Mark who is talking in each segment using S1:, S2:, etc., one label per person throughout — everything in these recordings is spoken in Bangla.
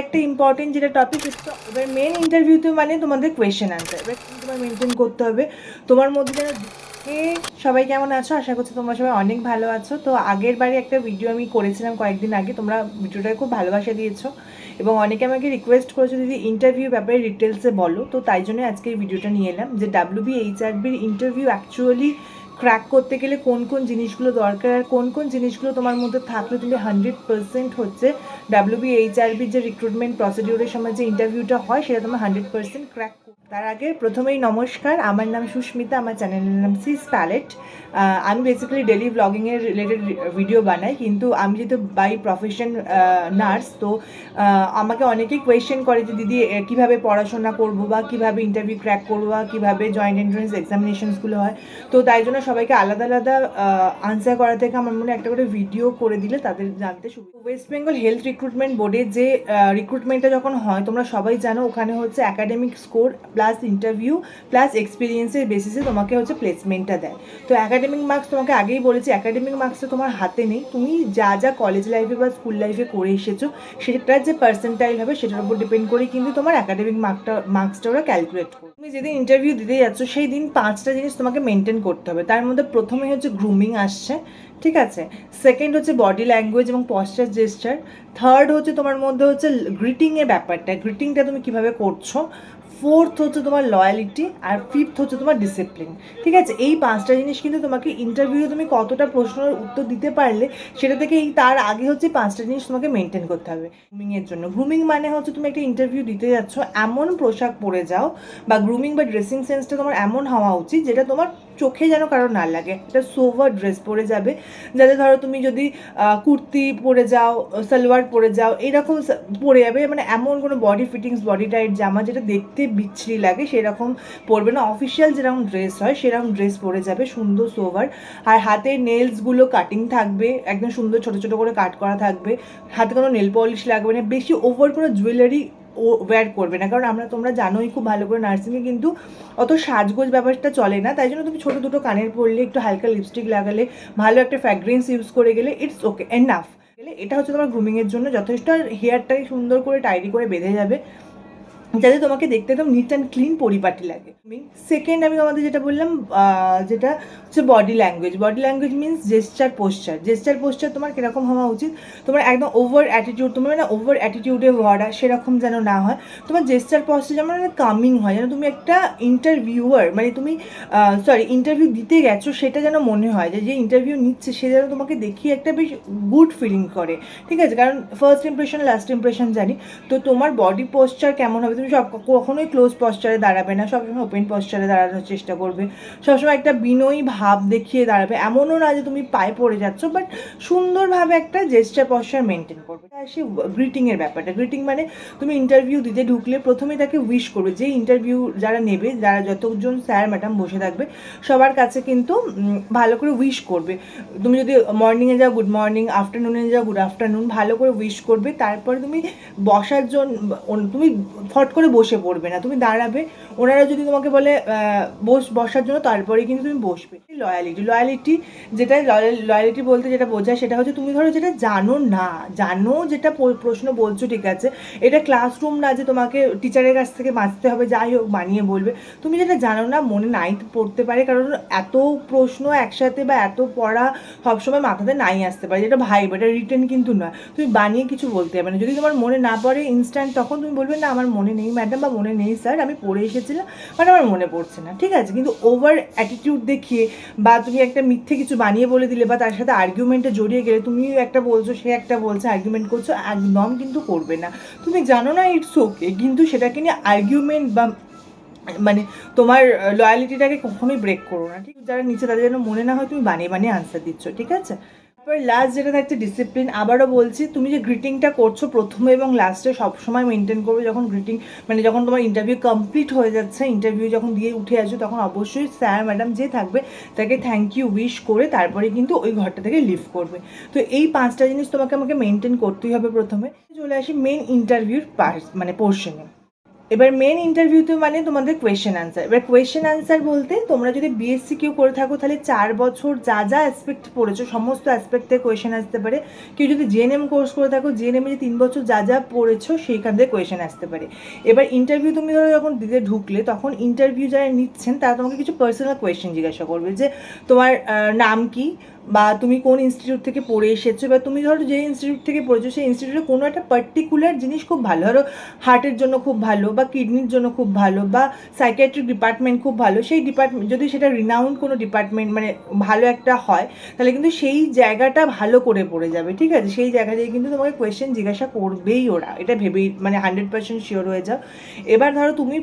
S1: একটা ইম্পর্টেন্ট যেটা টপিক এবার মেন ইন্টারভিউতে মানে তোমাদের কোয়েশ্চেন আনসার এবার তোমার মেনটেন করতে হবে? তোমার মধ্যে যেন এ সবাই কেমন আছো? আশা করছি তোমরা সবাই অনেক ভালো আছো। তো আগের বারে একটা ভিডিও আমি করেছিলাম কয়েকদিন আগে, তোমরা ভিডিওটা খুব ভালোবাসা দিয়েছ। এবং অনেকে আমাকে রিকোয়েস্ট করেছ, দিদি ইন্টারভিউ ব্যাপারে ডিটেলসে বলো। তো তাই জন্য আজকে এই ভিডিওটা নিয়ে এলাম, যে ডাব্লিউ বি এইচ আর বির ইন্টারভিউ অ্যাকচুয়ালি ক্র্যাক করতে গেলে কোন কোন জিনিসগুলো দরকার আর কোন কোন জিনিসগুলো তোমার মধ্যে থাকলে তুমি হান্ড্রেড পার্সেন্ট হচ্ছে ডাব্লিউ বি এইচ আর বির যে রিক্রুটমেন্ট প্রসিডিউরের সময় যে ইন্টারভিউটা হয়, সেটা তোমার হান্ড্রেড পার্সেন্ট ক্র্যাক তার আগে প্রথমেই নমস্কার, আমার নাম সুস্মিতা, আমার চ্যানেলের নাম সিস প্যালেট আমি বেসিক্যালি ডেলি ব্লগিংয়ের রিলেটেড ভিডিও বানাই, কিন্তু আমি যেহেতু বাই প্রফেশন নার্স তো আমাকে অনেকেই কোয়েশ্চেন করে যে, দিদি কীভাবে পড়াশোনা করব বা কীভাবে ইন্টারভিউ ক্র্যাক করব বা কীভাবে জয়েন্ট এন্ট্রান্স এক্সামিনেশনসগুলো হয়? তো তাই জন্য সবাইকে আলাদা আলাদা আনসার করা থেকে আমার মনে একটা করে ভিডিও করে দিলে তাদের জানতে সুবিধা ওয়েস্ট বেঙ্গল হেলথ রিক্রুটমেন্ট বোর্ডের যে রিক্রুটমেন্টটা যখন হয়, তোমরা সবাই জানো ওখানে হচ্ছে academic score plus interview plus এক্সপিরিয়েন্সের বেসিসে তোমাকে হচ্ছে প্লেসমেন্টটা দেয়। তো একাডেমিক মার্কস তোমাকে আগেই বলেছি একাডেমিক মার্কসটা তোমার হাতে নেই। তুমি যা যা কলেজ লাইফে বা স্কুল লাইফে করে এসেছ, সেটার যে পার্সেন্টাইল হবে সেটার উপর ডিপেন্ড করে কিন্তু তোমার একাডেমিক মার্কটা মার্কসটা ওরা ক্যালকুলেট করবে। তুমি যেদিন ইন্টারভিউ দিতে যাচ্ছ, সেই দিন পাঁচটা জিনিস তোমাকে মেনটেন করতে হবে। তার মধ্যে প্রথমে হচ্ছে গ্রুমিং আসছে, ঠিক আছে? সেকেন্ড হচ্ছে বডি ল্যাঙ্গুয়েজ এবং পশ্চার জেস্টার থার্ড হচ্ছে তোমার মধ্যে হচ্ছে গ্রিটিংয়ের ব্যাপারটা। গ্রিটিংটা তুমি কীভাবে করছ? ফোর্থ হচ্ছে তোমার লয়ালিটি আর ফিফথ হচ্ছে তোমার ডিসিপ্লিন ঠিক আছে? এই পাঁচটা জিনিস কিন্তু তোমাকে ইন্টারভিউয়ে তুমি কতটা প্রশ্নের উত্তর দিতে পারলে, সেটা থেকে এই তার আগে হচ্ছে পাঁচটা জিনিস তোমাকে মেনটেন করতে হবে গ্রুমিংয়ের জন্য। গ্রুমিং মানে হচ্ছে তুমি একটা ইন্টারভিউ দিতে যাচ্ছ, এমন পোশাক পরে যাও বা গ্রুমিং বা ড্রেসিং সেন্সটা তোমার এমন হওয়া উচিত যেটা তোমার চোখে যেন কারও না লাগে। একটা সোভার ড্রেস পরে যাবে। যাতে ধরো তুমি যদি কুর্তি পরে যাও, সালোয়ার পরে যাও, এরকম পরে যাবে। মানে এমন কোনো বডি ফিটিংস বডি টাইট জামা যেটা দেখতে বিচ্ছিরি লাগে, সেরকম পরবে না। অফিসিয়াল যেরকম ড্রেস হয়, সেরকম ড্রেস পরে যাবে। সুন্দর সোভার। আর হাতে নেলসগুলো কাটিং থাকবে। একদম সুন্দর ছোট ছোট করে কাট করা থাকবে। হাতে কোনো নেল পলিশ লাগবে না। বেশি ওভার কোনো জুয়েলারি ওয়্যার করবে না। কারণ আমরা, তোমরা জানোই খুব ভালো করে নার্সিংয়ে কিন্তু অত সাজগোজ ব্যাপারটা চলে না। তাই জন্য তুমি ছোটো দুটো কানের পরলে, একটু হালকা লিপস্টিক লাগালে, ভালো একটা ফ্র্যাগ্রেন্স ইউজ করে গেলে ইটস ওকে এনাফ এটা হচ্ছে তোমার গ্রুমিংয়ের জন্য যথেষ্ট। হেয়ারটাই সুন্দর করে টাইডি করে বেঁধে যাবে। যাতে তোমাকে দেখতে একদম নিট অ্যান্ড ক্লিন পরিপাটি লাগে। সেকেন্ড আমি তোমাদের যেটা বললাম যেটা হচ্ছে body language body language means gesture posture gesture posture তোমার কীরকম হওয়া উচিত? তোমার একদম ওভার অ্যাটিটিউড তোমার মানে ওভার অ্যাটিটিউডে ভরা সেরকম যেন না হয়। তোমার জেস্টার পোস্টার যেমন কামিং হয়, যেন তুমি একটা ইন্টারভিউয়ার মানে তুমি সরি ইন্টারভিউ দিতে গেছো সেটা যেন মনে হয়, যে যে ইন্টারভিউ নিচ্ছে সে যেন তোমাকে দেখিয়ে একটা বেশ গুড ফিলিং করে। ঠিক আছে? কারণ ফার্স্ট ইমপ্রেশন লাস্ট ইমপ্রেশন জানি। তো তোমার বডি পোস্টার কেমন হবে? তুমি সব কখনোই ক্লোজ পশ্চারে দাঁড়াবে না, সবসময় ওপেন পশ্চারে দাঁড়ানোর চেষ্টা করবে। সবসময় একটা বিনয়ী ভাব দেখিয়ে দাঁড়াবে। এমনও না যে তুমি পায়ে পড়ে যাচ্ছ বাট সুন্দরভাবে একটা জেস্টার পশ্চার মেনটেন করবে। আসি গ্রিটিংয়ের ব্যাপারটা। গ্রিটিং মানে তুমি ইন্টারভিউ দিতে ঢুকলে প্রথমে তাকে উইশ করবে। যে ইন্টারভিউ যারা নেবে, যারা যতজন স্যার ম্যাডাম বসে থাকবে, সবার কাছে কিন্তু ভালো করে উইশ করবে। তুমি যদি মর্নিংয়ে যাও গুড মর্নিং আফটারনুনে যাও গুড আফটারনুন ভালো করে উইশ করবে। তারপরে তুমি বসার জন্য তুমি ফট করে বসে পড়বে না। তুমি দাঁড়াবে, ওনারা যদি তোমাকে বলে বস, বসার জন্য, তারপরে কিন্তু তুমি বসবে। লয়ালিটি লয়ালিটি যেটা লয়ালিটি বলতে যেটা বোঝায় সেটা হচ্ছে তুমি ধরো যেটা জানো না, জানো যেটা প্রশ্ন বলছো ঠিক আছে, এটা ক্লাসরুম না যে তোমাকে টিচারের কাছ থেকে বাঁচতে হবে, যাই হোক বানিয়ে বলবে। তুমি যেটা জানো না, মনে নাই পড়তে পারে, কারণ এত প্রশ্ন একসাথে বা এত পড়া সবসময় মাথাতে নাই আসতে পারে, যেটা ভাইব এটা রিটেন কিন্তু নয়। তুমি বানিয়ে কিছু বলতে হবে না। যদি তোমার মনে না পড়ে ইনস্ট্যান্ট তখন তুমি বলবে, না, আমার মনে নেই। ম্যাডাম বা মনে নেই স্যার আমি পড়ে এসেছিলাম বাট আমার মনে পড়ছে না, ঠিক আছে? কিন্তু ওভার অ্যাটিটিউড দেখিয়ে বা তুমি একটা মিথ্যে কিছু বানিয়ে বলে দিলে বা তার সাথে আর্গুমেন্টে জড়িয়ে গেলে, তুমিও একটা বলছো, সে একটা বলছে আর্গুমেন্ট করছ, একদম কিন্তু করবে না। তুমি জানো না ইটস ওকে কিন্তু সেটাকে নিয়ে আর্গুমেন্ট বা মানে তোমার লয়ালিটিটাকে কখনোই ব্রেক করো না, ঠিক? যারা নিচে তাদের যেন মনে না হয় তুমি বানিয়ে বানিয়ে আনসার দিচ্ছ, ঠিক আছে? তারপর লাস্ট যেটা থাকছে ডিসিপ্লিন আবারও বলছি, তুমি যে গ্রিটিংটা করছ প্রথমে এবং লাস্টে সবসময় মেনটেন করবে যখন গ্রিটিং মানে যখন তোমার ইন্টারভিউ কমপ্লিট হয়ে যাচ্ছে ইন্টারভিউ যখন দিয়ে উঠে আসবে, তখন অবশ্যই স্যার ম্যাডাম যে থাকবে, তাকে থ্যাংক ইউ উইশ করে তারপরে কিন্তু ওই ঘরটা থেকে লিভ করবে। তো এই পাঁচটা জিনিস তোমাকে আমাকে মেনটেন করতেই হবে প্রথমে। চলে আসি মেন ইন্টারভিউর পার্ট মানে পোর্শনে এবার মেন ইন্টারভিউতে মানে তোমাদের কোয়েশ্চেন আনসার এবার কোয়েশ্চেন আনসার বলতে তোমরা যদি বিএসসি কেউ করে থাকো, তাহলে চার বছর যা যা অ্যাসপেক্ট পড়েছো, সমস্ত অ্যাসপেক্ট থেকে কোয়েশ্চেন আসতে পারে। কেউ যদি জেএনএম কোর্স করে থাকো জেএনএমে যে তিন বছর যা যা পড়েছো, সেইখান থেকে কোয়েশ্চেন আসতে পারে। এবার ইন্টারভিউ তুমি ধরো যখন দিতে ঢুকলে, তখন ইন্টারভিউ যারা নিচ্ছেন, তারা তোমাকে কিছু পার্সোনাল কোয়েশ্চেন জিজ্ঞাসা করবে যে, তোমার নাম কি? বা তুমি কোন ইনস্টিটিউট থেকে পড়ে এসেছ বা তুমি ধরো যে ইনস্টিটিউট থেকে পড়েছো, সেই ইনস্টিটিউটে কোনো একটা পার্টিকুলার জিনিস খুব ভালো, ধরো হার্টের জন্য খুব ভালো বা কিডনির জন্য খুব ভালো বা সাইকিয়াট্রিক ডিপার্টমেন্ট খুব ভালো, সেই ডিপার্টমেন্ট যদি সেটা রিনাউন্ড কোনো ডিপার্টমেন্ট মানে ভালো একটা হয়, তাহলে কিন্তু সেই জায়গাটা ভালো করে পড়ে যাবে, ঠিক আছে? সেই জায়গা দিয়ে কিন্তু তোমাকে কোয়েশ্চেন জিজ্ঞাসা করবেই ওরা, এটা ভেবেই মানে হান্ড্রেড পার্সেন্ট শিওর হয়ে যাও। এবার ধরো তুমি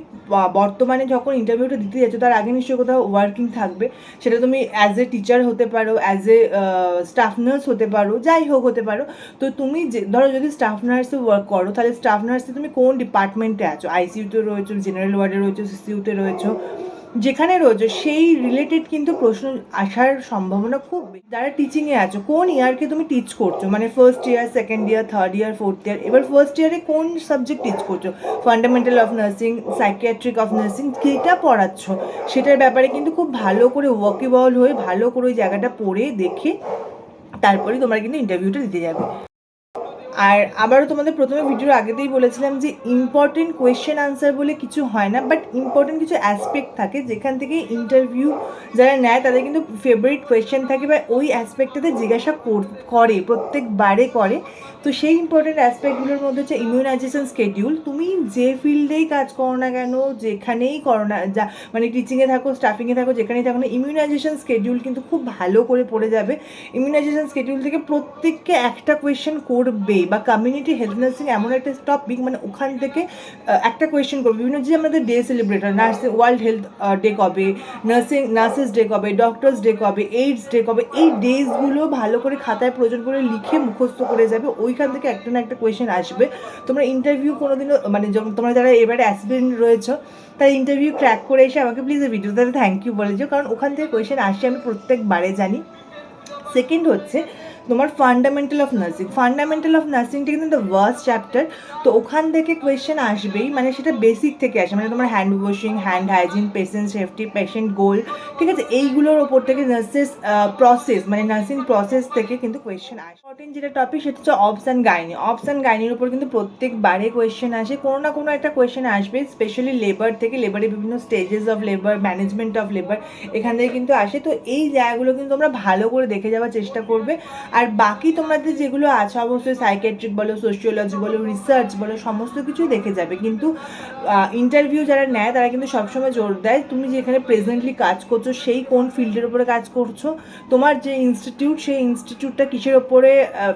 S1: বর্তমানে যখন ইন্টারভিউটা দিতে যাচ্ছ, তার আগে নিশ্চয়ই কোথাও ওয়ার্কিং থাকবে, সেটা তুমি অ্যাজ এ টিচার হতে পারো অ্যাজ এ স্টাফ নার্স হতে পারো, যাই হোক হতে পারো। তো তুমি যে, ধরো যদি স্টাফ নার্সে ওয়ার্ক করো, তাহলে স্টাফ নার্সে তুমি কোন ডিপার্টমেন্টে আছো? আইসিইউতে রয়েছো জেনারেল ওয়ার্ডে রয়েছো সিসিউতে রয়েছো? যেখানে রয়েছো, সেই রিলেটেড কিন্তু প্রশ্ন আসার সম্ভাবনা খুব। যারা টিচিংয়ে আছো, কোন ইয়ারকে তুমি টিচ করছ? মানে first year second year third year fourth year এবার ফার্স্ট ইয়ারে কোন সাবজেক্ট টিচ করছ? Fundamental of nursing psychiatric of nursing যেটা পড়াচ্ছ, সেটার ব্যাপারে কিন্তু খুব ভালো করে ওয়াকিবল হয়ে, ভালো করে ওই জায়গাটা পড়ে, দেখে তারপরে তোমরা কিন্তু ইন্টারভিউটা দিতে যাবে। আর আবারও তোমাদের প্রথমে ভিডিওর আগেতেই বলেছিলাম যে ইম্পর্টেন্ট কোয়েশ্চেন আনসার বলে কিছু হয় না বাট ইম্পর্টেন্ট কিছু অ্যাসপেক্ট থাকে। যেখান থেকে ইন্টারভিউ যারা নেয়, তাদের কিন্তু ফেভারিট কোয়েশ্চেন থাকে বা ওই অ্যাসপেক্টটাতে জিজ্ঞাসা কর- প্রত্যেকবারে করে। তো সেই ইম্পর্টেন্ট অ্যাসপেক্টগুলোর মধ্যে হচ্ছে ইমিউনাইজেশন স্কেডিউল তুমি যে ফিল্ডেই কাজ করো না কেন, যেখানেই করো না, যা মানে টিচিংয়ে থাকো স্টাফিংয়ে থাকো, যেখানেই থাকো না ইমিউনাইজেশন স্কেডিউল কিন্তু খুব ভালো করে পড়ে যাবে। ইমিউনাইজেশন স্কেডিউল থেকে প্রত্যেককে একটা কোয়েশ্চেন করবে। বা কমিউনিটি হেলথ নার্সিং এমন একটা টপিক মানে ওখান থেকে একটা কোয়েশ্চেন করবে। বিভিন্ন যে আমাদের ডে সেলিব্রেট হয় নার্সিং ওয়ার্ল্ড হেলথ ডে কবে নার্সিং নার্সেস ডে কবে ডক্টরস ডে কবে এইডস ডে কবে, এই ডেজগুলো ভালো করে খাতায় প্রয়োজন করে লিখে মুখস্থ করে যাবে, ওইখান থেকে একটা না একটা কোয়েশ্চেন আসবে। তোমরা ইন্টারভিউ কোনোদিনও মানে যখন তোমরা যারা এবারে অ্যাসপিরেন্ট রয়েছো, তাই ইন্টারভিউ ক্র্যাক করে এসে আমাকে প্লিজ এই ভিডিওতে থ্যাংক ইউ বলে দিও। কারণ ওখান থেকে কোয়েশ্চেন আসে, আমি প্রত্যেকবারে জানি। সেকেন্ড হচ্ছে তোমার fundamental of nursing fundamental of নার্সিংটা কিন্তু দ্য ওয়ার্স্ট চ্যাপ্টার তো ওখান থেকে কোয়েশ্চেন আসবেই মানে সেটা বেসিক থেকে আসে। মানে তোমার hand washing hand hygiene patient safety patient goal ঠিক আছে? এইগুলোর ওপর থেকে নার্সেস প্রসেস মানে নার্সিং প্রসেস থেকে কিন্তু কোয়েশ্চেন আসে। ইম্পর্টেন্ট যেটা টপিক সেটা হচ্ছে obs and gynae obs and গাইনির উপর কিন্তু প্রত্যেকবারে কোয়েশ্চেন আসে। কোনো না কোনো একটা কোয়েশ্চেন আসবে স্পেশালি লেবার থেকে লেবারের বিভিন্ন stages of labour management of labour এখান থেকে কিন্তু আসে। তো এই জায়গাগুলো কিন্তু তোমরা ভালো করে দেখে যাওয়ার চেষ্টা করবে। আর বাকি তোমাদের যেগুলো আছে, অবশ্যই সাইকেট্রিক বলো সোশিওলজি বলো রিসার্চ বলো, সমস্ত কিছুই দেখে যাবে। কিন্তু ইন্টারভিউ যারা নেয়, তারা কিন্তু সবসময় জোর দেয়, তুমি যেখানে প্রেজেন্টলি কাজ করছ, সেই কোন ফিল্ডের উপরে কাজ করছ, তোমার যে ইনস্টিটিউট সেই ইনস্টিটিউটটা কিসের ওপরে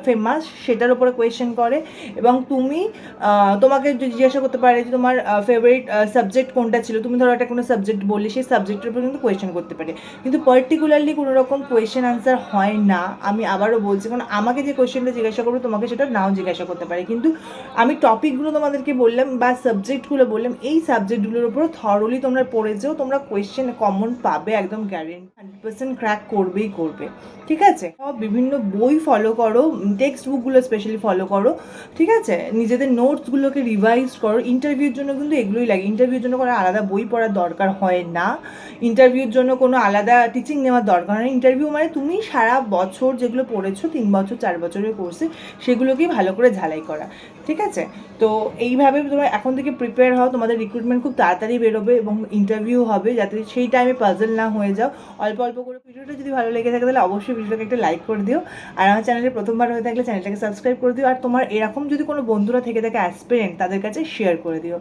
S1: ফেমাস সেটার উপরে কোয়েশ্চেন করে। এবং তুমি তোমাকে জিজ্ঞাসা করতে পারে যে তোমার ফেভারিট সাবজেক্ট কোনটা ছিল, তুমি ধরো একটা কোনো সাবজেক্ট বললে, সেই সাবজেক্টের উপরে কিন্তু কোয়েশ্চেন করতে পারে। কিন্তু পার্টিকুলারলি কোনো রকম কোয়েশ্চেন আনসার হয় না। আমি আবারও বলছি, কারণ আমাকে যে কোয়েশ্চেনটা জিজ্ঞাসা করবে, তোমাকে সেটা নাও জিজ্ঞাসা করতে পারে। কিন্তু আমি টপিকগুলো তোমাদেরকে বললাম বা সাবজেক্টগুলো বললাম, এই সাবজেক্টগুলোর উপর থরলি তোমরা পড়ে যেও, তোমরা কোয়েশ্চেন কমন পাবে একদম গ্যারেন্টি হান্ড্রেড পার্সেন্ট ক্র্যাক করবেই করবে। ঠিক আছে? বিভিন্ন বই ফলো করো টেক্সট বুকগুলো স্পেশালি ফলো করো, ঠিক আছে? নিজেদের নোটসগুলোকে রিভাইজ করো। ইন্টারভিউর জন্য কিন্তু এগুলোই লাগে। ইন্টারভিউর জন্য কোনো আলাদা বই পড়ার দরকার হয় না। ইন্টারভিউর জন্য কোনো আলাদা টিচিং নেওয়ার দরকার হয় ইন্টারভিউ মানে তুমি সারা বছর যেগুলো পড়েছো তিন বছর, চার বছরের কোর্সে সেগুলোকেই ভালো করে ঝালাই করা, ঠিক আছে? তো এইভাবে তোমরা এখন থেকে প্রিপেয়ার হও, তোমাদের রিক্রুটমেন্ট খুব তাড়াতাড়ি বেরোবে এবং ইন্টারভিউ হবে, যাতে সেই টাইমে পাজল না হয়ে যাও। অল্প অল্প করে ভিডিওটা যদি ভালো লেগে থাকে, তাহলে অবশ্যই ভিডিওটাকে একটা লাইক করে দিও। আর আমার চ্যানেলে প্রথমবার হয়ে থাকলে চ্যানেলটাকে সাবস্ক্রাইব করে দিও। আর তোমার এরকম যদি কোনো বন্ধুরা থেকে থাকে অ্যাসপিরেন্ট তাদের কাছে শেয়ার করে দিও।